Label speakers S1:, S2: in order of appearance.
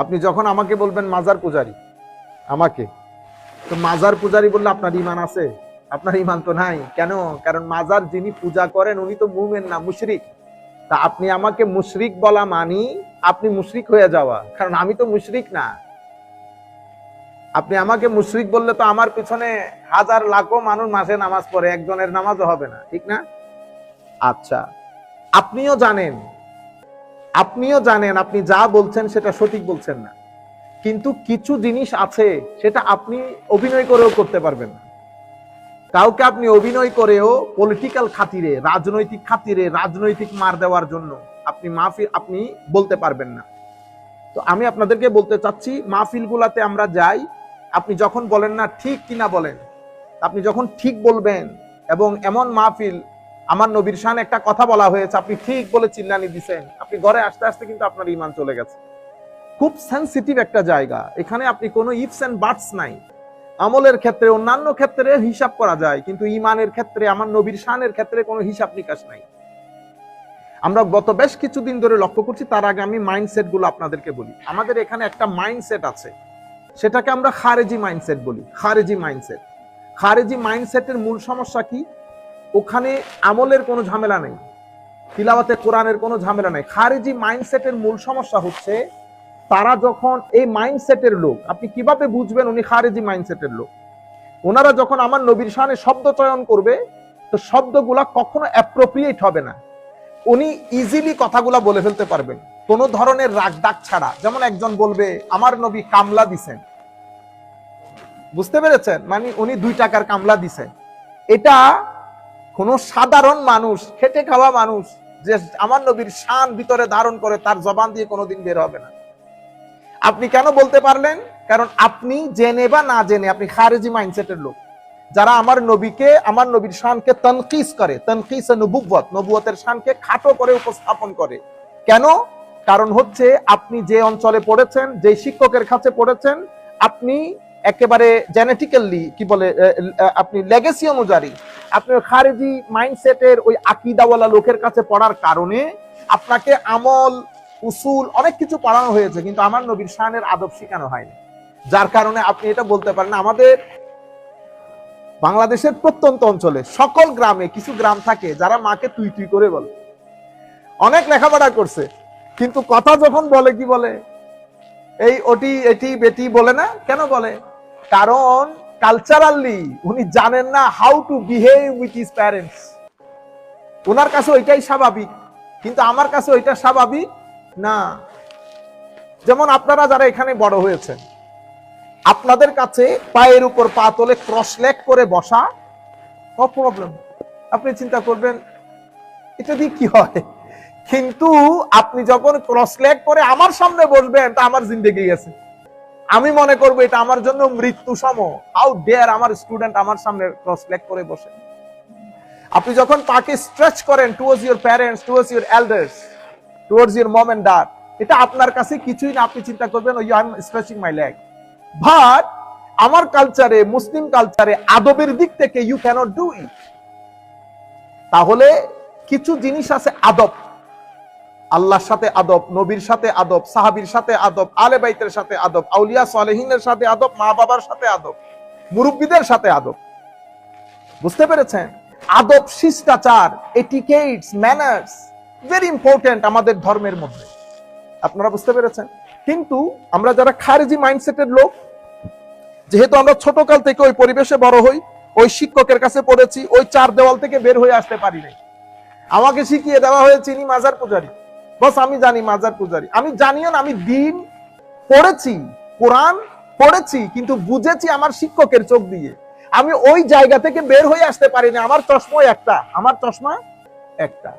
S1: আপনি যখন আমাকে বলবেন মাজার পূজারি, আমাকে, তো মাজার পূজারি বললে আপনার ইমান আছে? আপনার ইমান তো নাই। কেন? কারণ মাজার যিনি পূজা করেন, উনি তো মুমেন না, মুশরিক। তা আপনি আমাকে মুশরিক বলা মানি, আপনি মুশরিক হয়ে যাওয়া। কারণ আমি তো মুশরিক না। আপনি আমাকে মুশরিক বললে তো আমার পিছনে হাজার লাখো মানুষ মাসে নামাজ পড়ে, একজনের নামাজও হবে না, ঠিক না? আচ্ছা আপনিও জানেন আপনিও জানেন, আপনি যা বলছেন সেটা সঠিক বলছেন না। কিন্তু কিছু জিনিস আছে, সেটা আপনি অভিনয় করেও করতে পারবেন না। কাউকে আপনি অভিনয় করেও পলিটিক্যাল খাতিরে, রাজনৈতিক খাতিরে, রাজনৈতিক মার দেওয়ার জন্য আপনি মাহফিল আপনি বলতে পারবেন না। তো আমি আপনাদেরকে বলতে চাচ্ছি মাহফিল গুলাতে আমরা যাই, আপনি যখন বলেন না ঠিক কিনা বলেন, আপনি যখন ঠিক বলবেন এবং এমন মাহফিল আমার নবীর শান একটা কথা বলা হয়েছে, আপনি ঠিক বলে চিল্লানি দিছেন। আপনি ঘরে আসতে আসতে কিন্তু আপনার ইমান চলে গেছে। খুব সেন্সিটিভ একটা জায়গা। এখানে আপনি কোনো ইফস এন্ড বাটস নাই। আমলের ক্ষেত্রে, অন্যান্য ক্ষেত্রে হিসাব করা যায়, কিন্তু ইমানের ক্ষেত্রে, আমার নবীর শানের ক্ষেত্রে কোনো হিসাব নিকাশ নাই। আমরা গত বেশ কিছুদিন ধরে লক্ষ্য করছি, তার আগে আমি মাইন্ডসেটগুলো আপনাদেরকে বলি। আমাদের এখানে একটা মাইন্ডসেট আছে। সেটাকে আমরা খারেজি মাইন্ডসেট বলি। খারেজি মাইন্ডসেট খারেজি মাইন্ডসেটের মূল সমস্যা কি? ওখানে আমলের কোনো ঝামেলা নেই তিলাওয়াতে কোরআনের কোনো ঝামেলা নেই। খারেজি মাইন্ডসেটের মূল সমস্যা হচ্ছে, তারা যখন এই মাইন্ডসেটের লোক, আপনি কীভাবে বুঝবেন উনি খারেজি মাইন্ডসেটের লোক? ওনারা যখন আমার নবীর শানে শব্দ চয়ন করবে, তো শব্দগুলা কখনো অ্যাপ্রোপ্রিয়েট হবে না। উনি ইজিলি কথাগুলা বলে ফেলতে পারবেন। কোনো ধরনের রাগ ডাক ছাড়া। যেমন একজন বলবে, আমার নবী কামলা দিছেন। বুঝতে পেরেছেন? মানে উনি দুই টাকার কামলা দিছেন। এটা কোন সাধারণ মানুষ, খেটে খাওয়া মানুষ যে আমার নবীর শান ভিতরে ধারণ করে তার জবান দিয়ে কোনোদিন বের হবে না। আপনি কেন বলতে পারলেন? কারণ আপনি জেনে বা না জেনে আপনি খারেজি মাইন্ডসেটের লোক। যারা আমার নবীকে, আমার নবীর শানকে তনকিস করে, তনকিস নবুবত নবুয়তের শানকে খাটো করে উপস্থাপন করে। কেন? কারণ হচ্ছে আপনি যে অঞ্চলে পড়েছেন, যে শিক্ষকের কাছে পড়েছেন, আপনি একেবারে জেনেটিক্যালি কি বলে আপনি লেগেসি অনুযায়ী আপনি খারেজি মাইন্ডসেটের ওই আকিদাওয়ালা লোকের কাছে পড়ার কারণে আপনাকে আমল, উসুল অনেক কিছু পড়ানো হয়েছে, কিন্তু আমার নবীর শানের আদব শেখানো হয়নি। যার কারণে আপনি এটা বলতে পারেন আমাদের বাংলাদেশের প্রত্যন্ত অঞ্চলে সকল গ্রামে কিছু গ্রাম থাকে যারা মাকে তুই তুই করে বলে। অনেক লেখাপড়া করছে, কিন্তু কথা যখন বলে কি বলে? এই ওটি, এটি, বেটি বলে না? কেন বলে? কারণ কালচারালি উনি জানেন না how to behave with his parents ওনার কাছে ওইটাই স্বাভাবিক, কিন্তু আমার কাছে ওইটা স্বাভাবিক না। যেমন আপনারা যারা এখানে বড় হয়েছেন, আপনাদের কাছে পায়ের উপর পা তোলে ক্রস লেগ করে বসা নো প্রবলেম আপনি চিন্তা করবেন, এটা দিয়ে কি হয়? কিন্তু আপনি যখন ক্রস লেগ করে আমার সামনে বসবেন, তা আমার জিন্দেগি গেছে। আমি মনে করব এটা আমার জন্য মৃত্যু সম। হাউ ডেয়ার আমার স্টুডেন্ট আমার সামনে ক্রস লেগ করে বসে। আপনি যখন তাকে স্ট্রেচ করেন towards your parents towards your elders towards your mom and dad এটা আপনার কাছে কিছুই না, আপনি চিন্তা করবেন ওই I am stretching my leg but আমার কালচারে মুসলিম কালচারে আদবের দিক থেকে ইউ ক্যানট ডু ইট তাহলে কিছু জিনিস আছে আদব। আল্লাহর সাথে আদব, নবীর সাথে আদব, সাহাবীর সাথে আদব, আলে বাইতের সাথে আদব, আউলিয়া সালেহিনের সাথে আদব, মা বাবার সাথে আদব, মুরব্বীদের সাথে আদব। বুঝতে পেরেছেন? আদব, শিষ্টাচার এটিকেটস ম্যানার্স ভেরি ইম্পর্টেন্ট আমাদের ধর্মের মধ্যে। আপনারা বুঝতে পেরেছেন? কিন্তু আমরা যারা খারেজি মাইন্ডসেটের লোক, যেহেতু আমরা ছোটকাল থেকে ওই পরিবেশে বড় হই, ওই শিক্ষকের কাছে পড়েছি, ওই চার দেওয়াল থেকে বের হয়ে আসতে পারি নাই। আমাকে শিখিয়ে দেওয়া হয়েছে ইনি মাজার পূজারি। বস, আমি জানি, মাজার পূজারি। আমি জানিও না, আমি দিন পড়েছি, কোরআন পড়েছি, কিন্তু বুঝেছি আমার শিক্ষকের চোখ দিয়ে। আমি ওই জায়গা থেকে বের হয়ে আসতে পারিনি, আমার চশমা একটা, আমার চশমা একটা।